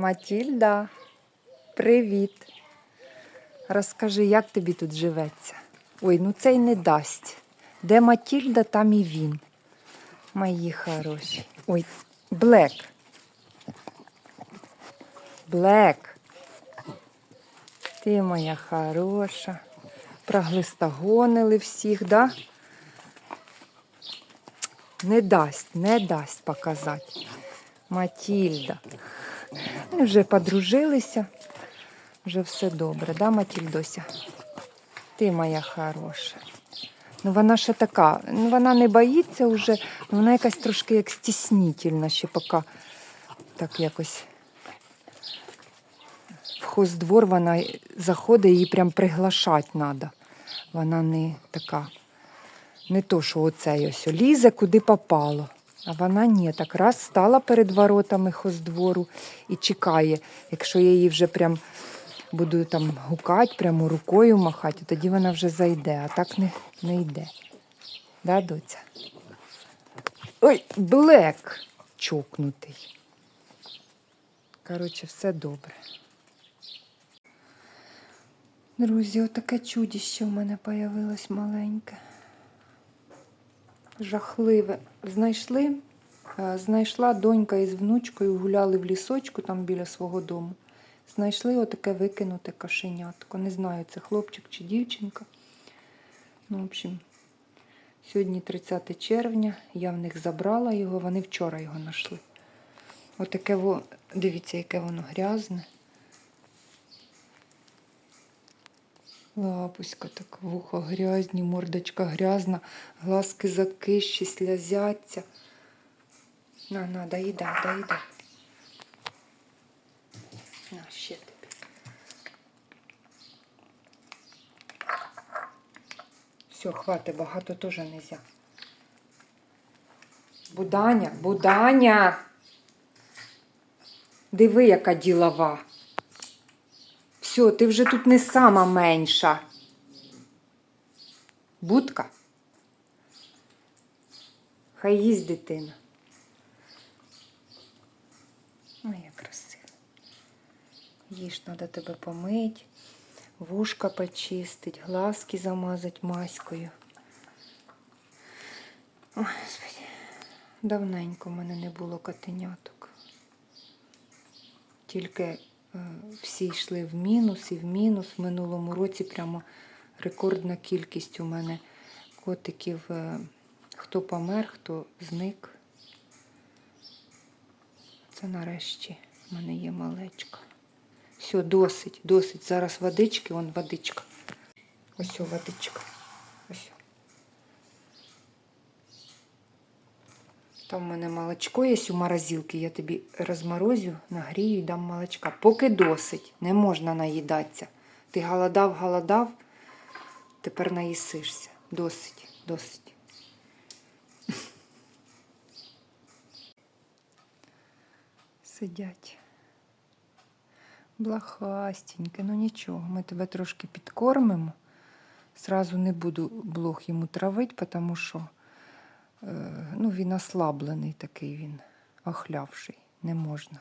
Матільда, привіт. Розкажи, як тобі тут живеться? Ой, ну цей не дасть. Де Матільда, там і він. Мої хороші. Ой, Блек. Блек. Ти моя хороша. Проглистогонили всіх, да? Не дасть, не дасть показати. Матільда. Ми вже подружилися. Вже все добре, да, Матільдося? Ти моя хороша. Ну, вона ще така, ну вона не боїться вже, ну, вона якась трошки як стіснітельна ще поки так якось. В хоздвор вона заходить, її прям приглашати треба. Вона не така, не то, що оцей ось лізе, куди попало. А вона ні, так раз стала перед воротами хоздвору і чекає, якщо я її вже прям буду там гукати, прямо рукою махати, тоді вона вже зайде, а так не, не йде. Да, доця? Ой, блек чокнутий. Коротше, все добре. Друзі, отаке чудіще в мене появилось маленьке. Жахливе. Знайшли, е, знайшла донька із внучкою, гуляли в лісочку там біля свого дому. Знайшли отаке викинуте кошенятко. Не знаю, це хлопчик чи дівчинка. Ну, в общем, сьогодні 30 червня, я в них забрала його, вони вчора його знайшли. Отаке, дивіться, яке воно грязне. Лапуська так, вухо грязні, мордочка грязна, глазки закищі, слязяться. На, на, доїдай, доїдай. На, ще тобі. Все, хватить, багато теж не можна. Буданя, Буданя. Диви, яка ділова. Все, ти вже тут не сама менша. Будка. Хай їсть дитина. Ой, як красиво. Їж, треба тебе помить, вушка почистить, глазки замазать маською. Ой, Господи, давненько в мене не було котеняток. Тільки всі йшли в мінус і в мінус. В минулому році прямо рекордна кількість у мене котиків. е, Хто помер, хто зник. Це нарешті в мене є малечка. Все, досить, досить. Зараз водички, вон водичка. Ось о, водичка. Ось. Там в мене молочко є у морозилці, я тобі розморозю, нагрію і дам молочка. Поки досить, не можна наїдатися. Ти голодав, голодав, тепер наїсишся. Досить, досить. Сидять. Блахастеньке, ну нічого, ми тебе трошки підкормимо. Сразу не буду блох йому травити, тому що ну, він ослаблений такий він, охлявший, не можна.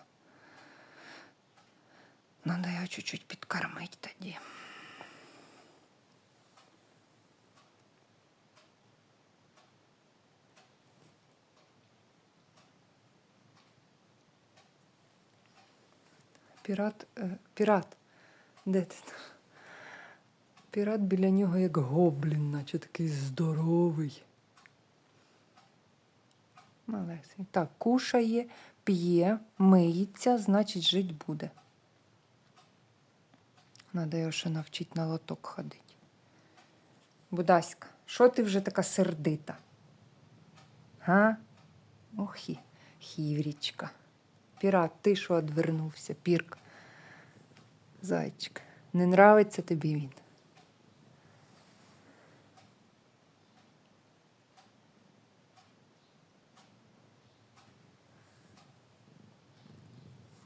Надо його чуть-чуть підкормити тоді. Пірат, е, пірат, де ти? Пірат біля нього як гоблін, наче такий здоровий. Малесенький. Так, кушає, п'є, миється, значить, жить буде. Надо його ще навчити на лоток ходити. Будаська, що ти вже така сердита? Га? Ох, і хіврічка. Пірат, ти що одвернувся, пірка? Зайчик, не нравиться тобі він?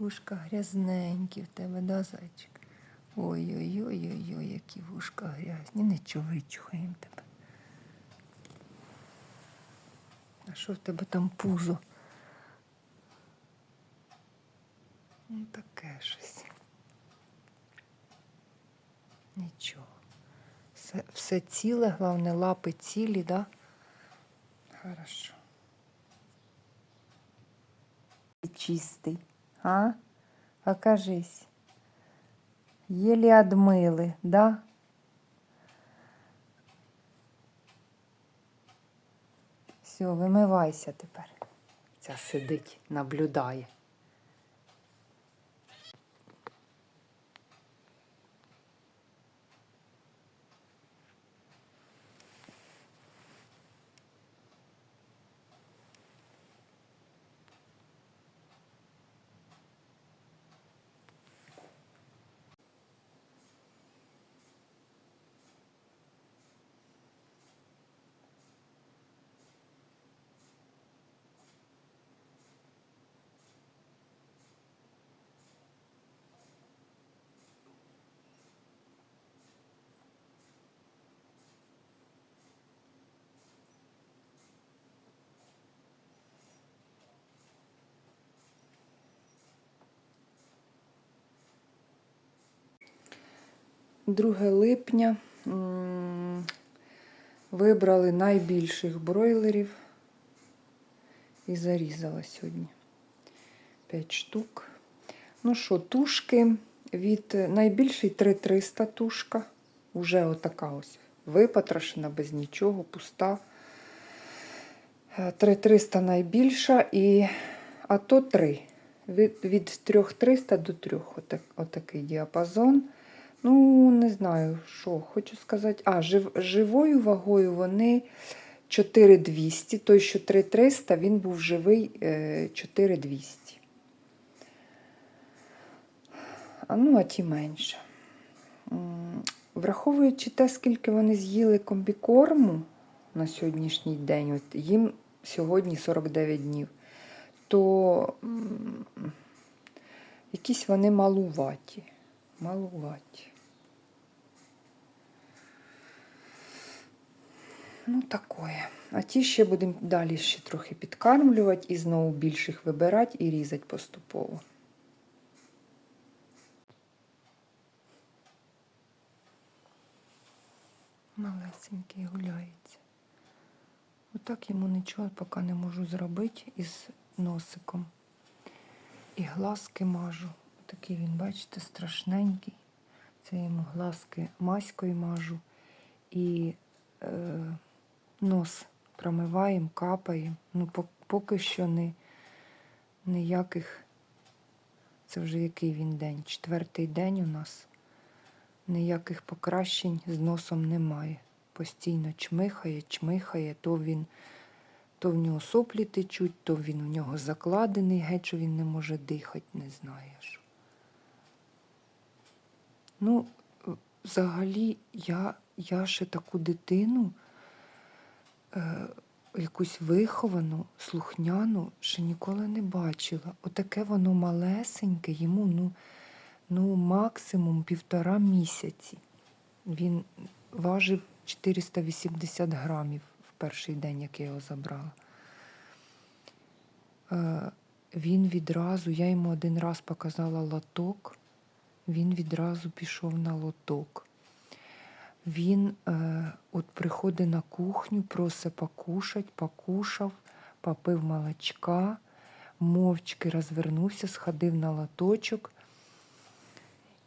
Вушка грязненькі в тебе, да, зайчик? Ой-ой-ой-ой-ой, які вушка грязні. Нічого, вичухаємо тебе. А що в тебе там пузо? Ой, таке щось. Нічого. Все, все ціле, головне, лапи цілі, да? Хорошо. І чистий. А? Покажись. Єлі отмыли, да? Все, вимивайся тепер. Ця сидить, наблюдає. Друге липня вибрали найбільших бройлерів і зарізала сьогодні. 5 штук. Ну що, тушки від найбільший 3300 тушка. Уже отака ось випотрошена, без нічого, пуста. Е, 3300 найбільша, і, а то 3. Від, від 3300 до 3 отакий діапазон. Ну, не знаю, що хочу сказати. А, жив, живою вагою вони 4200. Той, що 3300, він був живий е, 4200. А ну, а ті менше. Враховуючи те, скільки вони з'їли комбікорму на сьогоднішній день, от їм сьогодні 49 днів, то якісь вони малуваті. Малуваті. Ну, такое. А ті ще будемо далі ще трохи підкармлювати і знову більших вибирати і різати поступово. Малесенький гуляється. Отак йому нічого поки не можу зробити із носиком. І глазки мажу. Такий він, бачите, страшненький. Це йому глазки маською мажу. І е, нос промиваємо, капаємо. Ну, поки що не, ніяких. Це вже який він день? Четвертий день у нас. Ніяких покращень з носом немає. Постійно чмихає, чмихає, то він, то в нього соплі течуть, то він у нього закладений, геть, що він не може дихати, не знаєш. Ну, взагалі, я, я ще таку дитину, якусь виховану, слухняну, ще ніколи не бачила. Отаке воно малесеньке, йому ну, ну, максимум півтора місяці. Він важив 480 грамів в перший день, як я його забрала. Е, він відразу, я йому один раз показала лоток, він відразу пішов на лоток. Він е, от приходить на кухню, просить покушать, покушав, попив молочка, мовчки розвернувся, сходив на лоточок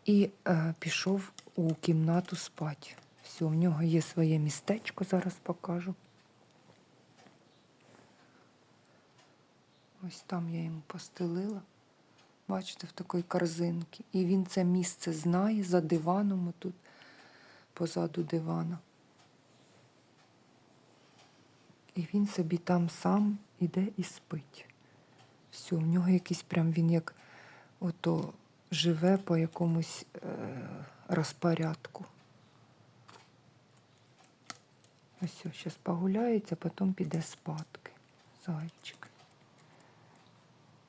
і е, пішов у кімнату спати. Все, в нього є своє містечко, зараз покажу. Ось там я йому постелила. Бачите, в такій корзинці. І він це місце знає за диваном тут, позаду дивана. І він собі там сам іде і спить. Все, в нього якийсь прям він як ото живе по якомусь е, розпорядку. Ось, зараз погуляється, потім піде спадки. Зайчик.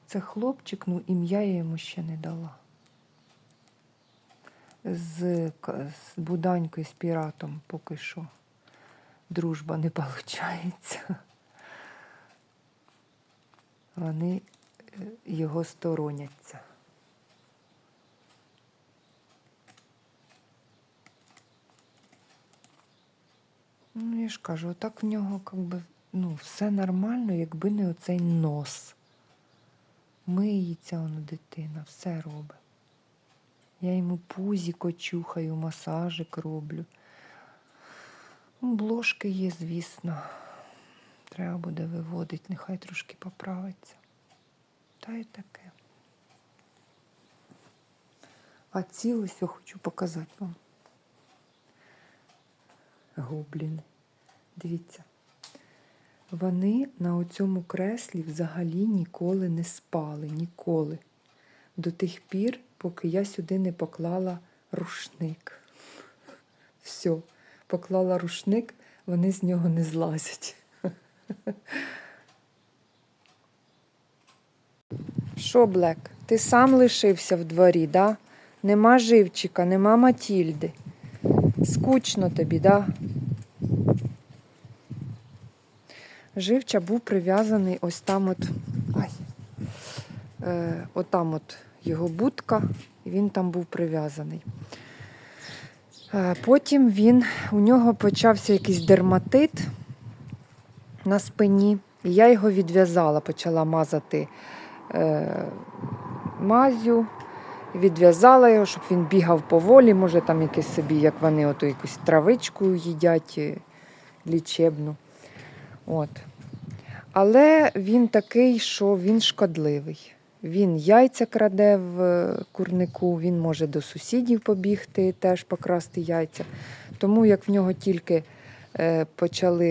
Це хлопчик, ну ім'я я йому ще не дала з, з буданькою, з піратом поки що дружба не виходить. Вони е, його стороняться. Ну, я ж кажу, так в нього якби, ну, все нормально, якби не оцей нос. Миється воно дитина, все робить. Я йому пузіко чухаю, масажик роблю. Ну, Блошки є, звісно. Треба буде виводити, нехай трошки поправиться. Та й таке. А ці ось я хочу показати вам. Гобліни. Дивіться. Вони на оцьому креслі взагалі ніколи не спали. Ніколи. До тих пір, поки я сюди не поклала рушник. Все, поклала рушник, вони з нього не злазять. Що, Блек, ти сам лишився в дворі, да? Нема живчика, нема Матільди. Скучно тобі, да? Живча був прив'язаний ось там от. Ай. Е, отам от його будка, і він там був прив'язаний. Е, потім він, у нього почався якийсь дерматит на спині. І я його відв'язала, почала мазати е, мазю, відв'язала його, щоб він бігав поволі, може там якесь собі, як вони ото якусь травичку їдять е, лічебну. От. Але він такий, що він шкодливий. Він яйця краде в е, курнику, він може до сусідів побігти, теж покрасти яйця. Тому як в нього тільки е, почали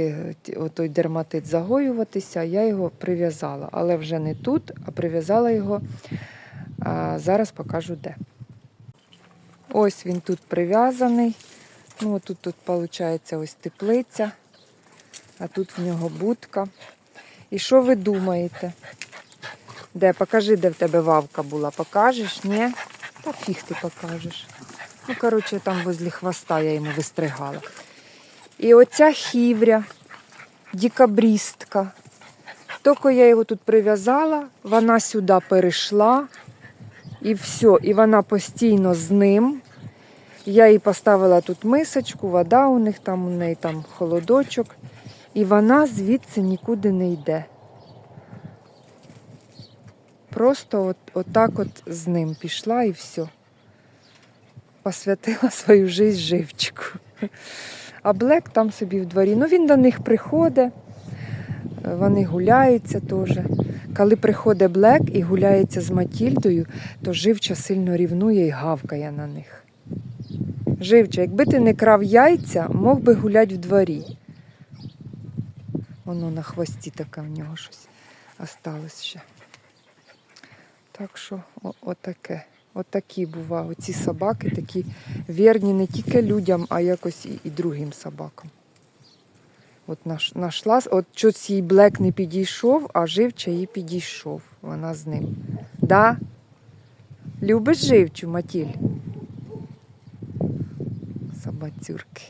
е, отой дерматит загоюватися, я його прив'язала. Але вже не тут, а прив'язала його. А зараз покажу де. Ось він тут прив'язаний. Ну, тут, тут виходить ось теплиця, а тут в нього будка. І що ви думаєте? Де? Покажи, де в тебе вавка була. Покажеш? Ні? Та фіг ти покажеш. Ну, коротше, там возле хвоста я йому вистригала. І оця хівря, дікабрістка. Тільки я його тут прив'язала, вона сюди перейшла, і все, і вона постійно з ним. Я їй поставила тут мисочку, вода у них там, у неї там холодочок. І вона звідси нікуди не йде. Просто от, отак от з ним пішла і все. Посвятила свою життя живчику. А Блек там собі в дворі. Ну він до них приходить, вони гуляються теж. Коли приходить Блек і гуляється з Матільдою, то живча сильно рівнує і гавкає на них. Живча, якби ти не крав яйця, мог би гуляти в дворі. Воно на хвості таке в нього щось осталось ще. Так що отаке. Отакі бувають. Ці собаки такі вірні не тільки людям, а якось і, і другим собакам. От наш, нашла, от щось їй Блек не підійшов, а живча їй підійшов. Вона з ним. Да? Любиш живчу, Матіль? Собацюрки.